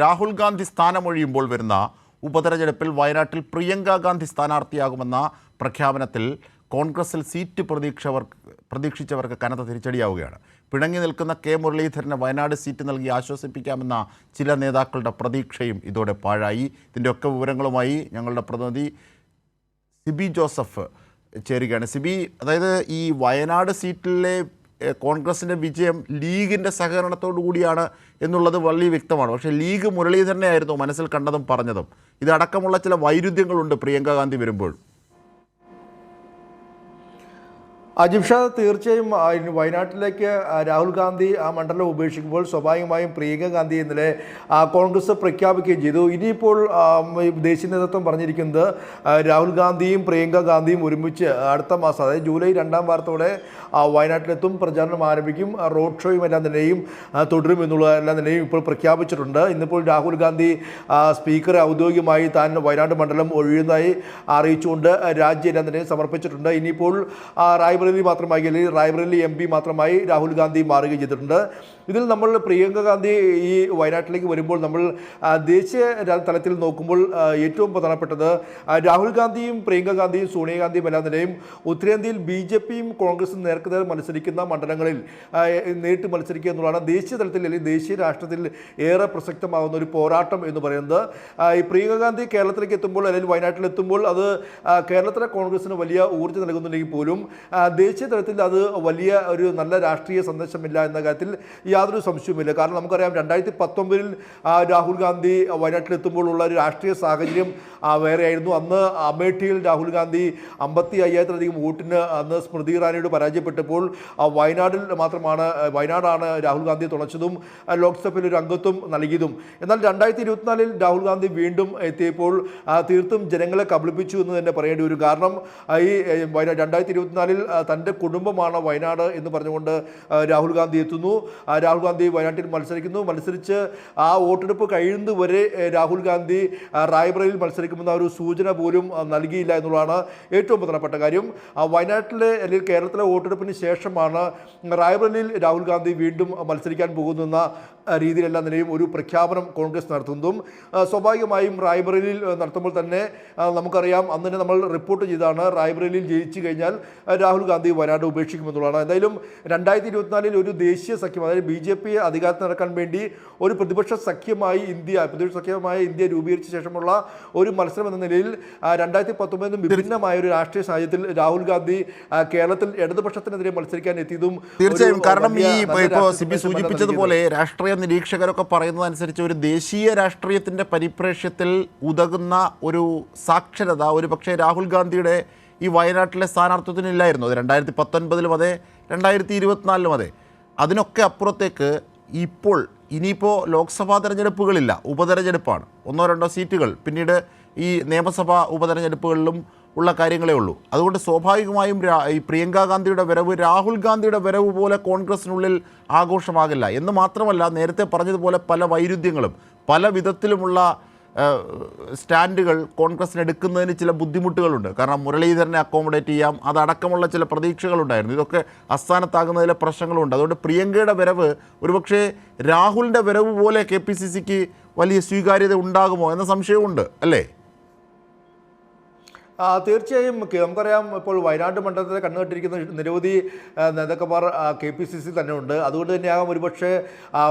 രാഹുൽ ഗാന്ധി സ്ഥാനമൊഴിയുമ്പോൾ വരുന്ന ഉപതെരഞ്ഞെടുപ്പിൽ വയനാട്ടിൽ പ്രിയങ്ക ഗാന്ധി സ്ഥാനാർത്ഥിയാകുമെന്ന പ്രഖ്യാപനത്തിൽ കോൺഗ്രസിൽ സീറ്റ് പ്രതീക്ഷവർ പ്രതീക്ഷിച്ചവർക്ക് കനത്ത തിരിച്ചടിയാവുകയാണ്. പിണങ്ങി നിൽക്കുന്ന കെ മുരളീധരന് വയനാട് സീറ്റ് നൽകി ആശ്വസിപ്പിക്കാമെന്ന ചില നേതാക്കളുടെ പ്രതീക്ഷയും ഇതോടെ പാഴായി. ഇതിന്റെയൊക്കെ വിവരങ്ങളുമായി ഞങ്ങളുടെ പ്രതിനിധി സിബി ജോസഫ് ചേരുകയാണ്. സിബി അതായത് ഈ വയനാട് സീറ്റിലെ കോൺഗ്രസിന്റെ വിജയം ലീഗിന്റെ സഹകരണത്തോടു കൂടിയാണ് എന്നുള്ളത് വളരെ വ്യക്തമാണ്. പക്ഷേ ലീഗ് മുരളീധരനെ ആയിരുന്നു മനസ്സിൽ കണ്ടതും പറഞ്ഞതും. ഇതടക്കമുള്ള ചില വൈരുദ്ധ്യങ്ങളുണ്ട് പ്രിയങ്ക ഗാന്ധി വരുമ്പോൾ. അജിബ് ഷാ തീർച്ചയായും വയനാട്ടിലേക്ക് രാഹുൽ ഗാന്ധി ആ മണ്ഡലം ഉപേക്ഷിക്കുമ്പോൾ സ്വാഭാവികമായും പ്രിയങ്ക ഗാന്ധി ഇന്നലെ കോൺഗ്രസ് പ്രഖ്യാപിക്കുകയും ചെയ്തു. ഇനിയിപ്പോൾ ദേശീയ നേതൃത്വം പറഞ്ഞിരിക്കുന്നത് രാഹുൽ ഗാന്ധിയും പ്രിയങ്ക ഗാന്ധിയും ഒരുമിച്ച് അടുത്ത മാസം അതായത് ജൂലൈ രണ്ടാം വാരത്തോടെ വയനാട്ടിലെത്തും പ്രചാരണം ആരംഭിക്കും റോഡ് ഷോയും എല്ലാം തന്നെയും തുടരും എന്നുള്ള എല്ലാം തന്നെയും ഇപ്പോൾ പ്രഖ്യാപിച്ചിട്ടുണ്ട്. ഇന്നിപ്പോൾ രാഹുൽ ഗാന്ധി സ്പീക്കർ ഔദ്യോഗികമായി താൻ വയനാട് മണ്ഡലം ഒഴിയുന്നതായി അറിയിച്ചുകൊണ്ട് രാജ്യം എല്ലാം സമർപ്പിച്ചിട്ടുണ്ട്. ഇനിയിപ്പോൾ ആ, റായ്ബറേലി മാത്രമായി അല്ലെങ്കിൽ റായ്ബറേലി എം പി മാത്രമായി രാഹുൽ ഗാന്ധി മാറുകയും ചെയ്തിട്ടുണ്ട്. ഇതിൽ നമ്മൾ പ്രിയങ്ക ഗാന്ധി ഈ വയനാട്ടിലേക്ക് വരുമ്പോൾ നമ്മൾ ദേശീയ തലത്തിൽ നോക്കുമ്പോൾ ഏറ്റവും പ്രധാനപ്പെട്ടത് രാഹുൽ ഗാന്ധിയും പ്രിയങ്ക ഗാന്ധിയും സോണിയാഗാന്ധിയും എല്ലാം തന്നെയും ഉത്തരേന്ത്യയിൽ ബി ജെ പിയും കോൺഗ്രസും നേർക്കുനേർ മത്സരിക്കുന്ന മണ്ഡലങ്ങളിൽ നേരിട്ട് മത്സരിക്കുക എന്നുള്ളതാണ് ദേശീയ തലത്തിൽ അല്ലെങ്കിൽ ദേശീയ രാഷ്ട്രത്തിൽ ഏറെ പ്രസക്തമാകുന്ന ഒരു പോരാട്ടം എന്ന് പറയുന്നത്. ഈ പ്രിയങ്ക ഗാന്ധി കേരളത്തിലേക്ക് എത്തുമ്പോൾ അല്ലെങ്കിൽ വയനാട്ടിലെത്തുമ്പോൾ അത് കേരളത്തിലെ കോൺഗ്രസിന് വലിയ ഊർജം നൽകുന്നുണ്ടെങ്കിൽ പോലും ദേശീയ തലത്തിൽ അത് വലിയ ഒരു നല്ല രാഷ്ട്രീയ സന്ദേശമില്ല എന്ന കാര്യത്തിൽ യാതൊരു സംശയവുമില്ല. കാരണം നമുക്കറിയാം രണ്ടായിരത്തി പത്തൊമ്പതിൽ രാഹുൽ ഗാന്ധി വയനാട്ടിലെത്തുമ്പോഴുള്ള ഒരു രാഷ്ട്രീയ സാഹചര്യം വേറെയായിരുന്നു. അന്ന് അമേഠിയിൽ രാഹുൽ ഗാന്ധി അമ്പത്തി അയ്യായിരത്തിലധികം വോട്ടിന് അന്ന് സ്മൃതി ഇറാനിയോട് പരാജയപ്പെട്ടപ്പോൾ വയനാടിൽ മാത്രമാണ് വയനാടാണ് രാഹുൽ ഗാന്ധി തുണച്ചതും ലോക്സഭയിൽ ഒരു അംഗത്വം നൽകിയതും. എന്നാൽ രണ്ടായിരത്തി ഇരുപത്തിനാലിൽ രാഹുൽ ഗാന്ധി വീണ്ടും എത്തിയപ്പോൾ തീർത്തും ജനങ്ങളെ കബളിപ്പിച്ചു എന്ന് തന്നെ പറയേണ്ടി വരും. കാരണം ഈ രണ്ടായിരത്തി ഇരുപത്തിനാലിൽ തന്റെ കുടുംബമാണ് വയനാട് എന്ന് പറഞ്ഞുകൊണ്ട് രാഹുൽ ഗാന്ധി എത്തുന്നു. രാഹുൽ ഗാന്ധി വയനാട്ടിൽ മത്സരിക്കുന്നു. മത്സരിച്ച് ആ വോട്ടെടുപ്പ് കഴിയുന്നതുവരെ വരെ രാഹുൽ ഗാന്ധി റായ്ബറയിൽ മത്സരിക്കുമെന്ന ഒരു സൂചന പോലും നൽകിയില്ല എന്നുള്ളതാണ് ഏറ്റവും പ്രധാനപ്പെട്ട കാര്യം. വയനാട്ടിലെ അല്ലെങ്കിൽ കേരളത്തിലെ വോട്ടെടുപ്പിന് ശേഷമാണ് റായ്ബറലിൽ രാഹുൽ ഗാന്ധി വീണ്ടും മത്സരിക്കാൻ പോകുന്ന ആ, രീതിയിലെല്ലാം നിലയും ഒരു പ്രഖ്യാപനം കോൺഗ്രസ് നടത്തുന്നതും. സ്വാഭാവികമായും റായ്ബറലിൽ നടത്തുമ്പോൾ തന്നെ നമുക്കറിയാം അന്ന് തന്നെ നമ്മൾ റിപ്പോർട്ട് ചെയ്താണ് റായ്ബറലിൽ ജയിച്ചു കഴിഞ്ഞാൽ രാഹുൽ ഗാന്ധി വയനാട് ഉപേക്ഷിക്കുമെന്നുള്ളതാണ്. എന്തായാലും രണ്ടായിരത്തി ഇരുപത്തിനാലിൽ ഒരു ദേശീയ സഖ്യം അതായത് ബി ജെ പി അധികാരത്തിൽ നടക്കാൻ വേണ്ടി ഒരു പ്രതിപക്ഷ സഖ്യമായി ഇന്ത്യ പ്രതിപക്ഷ സഖ്യമായ ഇന്ത്യ രൂപീകരിച്ച ശേഷമുള്ള ഒരു മത്സരം എന്ന നിലയിൽ രണ്ടായിരത്തി പത്തൊമ്പതിനും വിഭിന്നമായ ഒരു രാഷ്ട്രീയ സാഹചര്യത്തിൽ രാഹുൽ ഗാന്ധി കേരളത്തിൽ ഇടതുപക്ഷത്തിനെതിരെ മത്സരിക്കാൻ എത്തിയതും തീർച്ചയായും. കാരണം ഈ ഇപ്പോൾ സിബി സൂചിപ്പിച്ചതുപോലെ രാഷ്ട്രീയ നിരീക്ഷകരൊക്കെ പറയുന്നതനുസരിച്ച് ഒരു ദേശീയ രാഷ്ട്രീയത്തിന്റെ പരിപ്രേക്ഷ്യത്തിൽ ഉതകുന്ന ഒരു സാക്ഷരത ഒരു പക്ഷേ രാഹുൽ ഗാന്ധിയുടെ ഈ വയനാട്ടിലെ സ്ഥാനാർത്ഥിത്വത്തിനില്ലായിരുന്നു. അത് രണ്ടായിരത്തി പത്തൊൻപതിലും അതെ രണ്ടായിരത്തി ഇരുപത്തിനാലിലും അതെ. അതിനൊക്കെ അപ്പുറത്തേക്ക് ഇപ്പോൾ ഇനിയിപ്പോൾ ലോക്സഭാ തെരഞ്ഞെടുപ്പുകളില്ല. ഉപതെരഞ്ഞെടുപ്പാണ്. ഒന്നോ രണ്ടോ സീറ്റുകൾ. പിന്നീട് ഈ നിയമസഭാ ഉപതെരഞ്ഞെടുപ്പുകളിലും ഉള്ള കാര്യങ്ങളേ ഉള്ളൂ. അതുകൊണ്ട് സ്വാഭാവികമായും ഈ പ്രിയങ്ക ഗാന്ധിയുടെ വരവ് രാഹുൽ ഗാന്ധിയുടെ വരവ് പോലെ കോൺഗ്രസിനുള്ളിൽ ആഘോഷമാകില്ല. എന്ന് മാത്രമല്ല നേരത്തെ പറഞ്ഞതുപോലെ പല വൈരുദ്ധ്യങ്ങളും പല വിധത്തിലുമുള്ള സ്റ്റാൻഡുകൾ കോൺഗ്രസിന് എടുക്കുന്നതിന് ചില ബുദ്ധിമുട്ടുകളുണ്ട്. കാരണം മുരളീധരനെ അക്കോമഡേറ്റ് ചെയ്യാം അതടക്കമുള്ള ചില പ്രതീക്ഷകളുണ്ടായിരുന്നു. ഇതൊക്കെ അസ്ഥാനത്താകുന്നതിലെ പ്രശ്നങ്ങളുണ്ട്. അതുകൊണ്ട് പ്രിയങ്കയുടെ വരവ് ഒരുപക്ഷേ രാഹുലിന്റെ വരവ് പോലെ കെ പി സി സിക്ക് വലിയ സ്വീകാര്യത ഉണ്ടാകുമോ എന്ന സംശയമുണ്ട് അല്ലേ? തീർച്ചയായും നമുക്കറിയാം ഇപ്പോൾ വയനാട് മണ്ഡലത്തെ കണ്ണുകെട്ടിരിക്കുന്ന നിരവധി നേതാക്കന്മാർ കെ പി സി സി തന്നെ ഉണ്ട്. അതുകൊണ്ട് തന്നെയാകാം ഒരുപക്ഷെ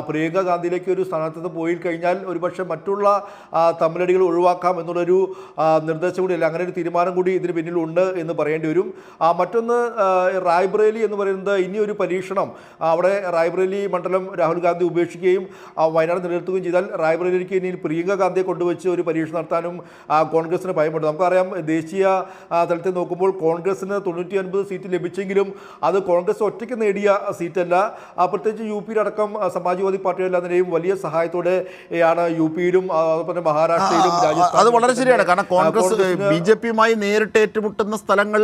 പ്രിയങ്ക ഗാന്ധിയിലേക്ക് ഒരു സ്ഥാനാർത്ഥിത്വം പോയി കഴിഞ്ഞാൽ ഒരുപക്ഷെ മറ്റുള്ള തമ്മിലടികൾ ഒഴിവാക്കാം എന്നുള്ളൊരു നിർദ്ദേശം കൂടി അല്ല? അങ്ങനെ ഒരു തീരുമാനം കൂടി ഇതിന് പിന്നിലുണ്ട് എന്ന് പറയേണ്ടി വരും. മറ്റൊന്ന് റായ്ബ്രേലി എന്ന് പറയുന്നത് ഇനിയൊരു പരീക്ഷണം അവിടെ റായ്ബ്രേലി മണ്ഡലം രാഹുൽ ഗാന്ധി ഉപേക്ഷിക്കുകയും വയനാട് നിലനിർത്തുകയും ചെയ്താൽ റായ്ബ്രേലിക്ക് ഇനി പ്രിയങ്ക ഗാന്ധിയെ കൊണ്ടുവച്ച് ഒരു പരീക്ഷണം നടത്താനും കോൺഗ്രസിന് ഭയമുണ്ട് നമുക്കറിയാം ദേശീയ ആ, തലത്തിൽ നോക്കുമ്പോൾ കോൺഗ്രസിന് തൊണ്ണൂറ്റി ഒൻപത് സീറ്റ് ലഭിച്ചെങ്കിലും അത് കോൺഗ്രസ് ഒറ്റയ്ക്ക് നേടിയ സീറ്റല്ല. പ്രത്യേകിച്ച് യു പിയിലടക്കം അടക്കം സമാജ്വാദി എല്ലാ നിലയും വലിയ സഹായത്തോടെ ആണ് യു പിയിലും അതുപോലെ മഹാരാഷ്ട്രയിലും അത് വളരെ ശരിയാണ്. കാരണം കോൺഗ്രസ് ബി ജെ പിയുമായി നേരിട്ട് ഏറ്റുമുട്ടുന്ന സ്ഥലങ്ങൾ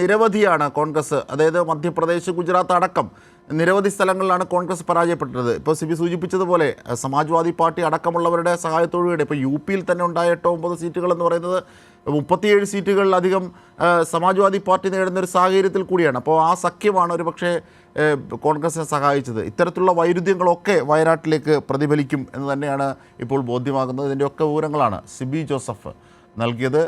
നിരവധിയാണ് കോൺഗ്രസ്. അതായത് മധ്യപ്രദേശ് ഗുജറാത്ത് അടക്കം. നിരവധി സ്ഥലങ്ങളിലാണ് കോൺഗ്രസ് പരാജയപ്പെട്ടത്. ഇപ്പോൾ സിബി സൂചിപ്പിച്ചതുപോലെ സമാജ്വാദി പാർട്ടി അടക്കമുള്ളവരുടെ സഹായത്തോടുകൂടി ഇപ്പോൾ യു പിയിൽ തന്നെ ഉണ്ടായ എട്ടോ ഒമ്പത് സീറ്റുകൾ എന്ന് പറയുന്നത് മുപ്പത്തിയേഴ് സീറ്റുകളിലധികം സമാജ്വാദി പാർട്ടി നേടുന്ന ഒരു സാഹചര്യത്തിൽ കൂടിയാണ്. അപ്പോൾ ആ സഖ്യമാണ് ഒരു പക്ഷേ കോൺഗ്രസിനെ സഹായിച്ചത്. ഇത്തരത്തിലുള്ള വൈരുദ്ധ്യങ്ങളൊക്കെ വയനാട്ടിലേക്ക് പ്രതിഫലിക്കും എന്ന് തന്നെയാണ് ഇപ്പോൾ ബോധ്യമാകുന്നത്. ഇതിന്റെയൊക്കെ വിവരങ്ങളാണ് സിബി ജോസഫ് നൽകിയത്.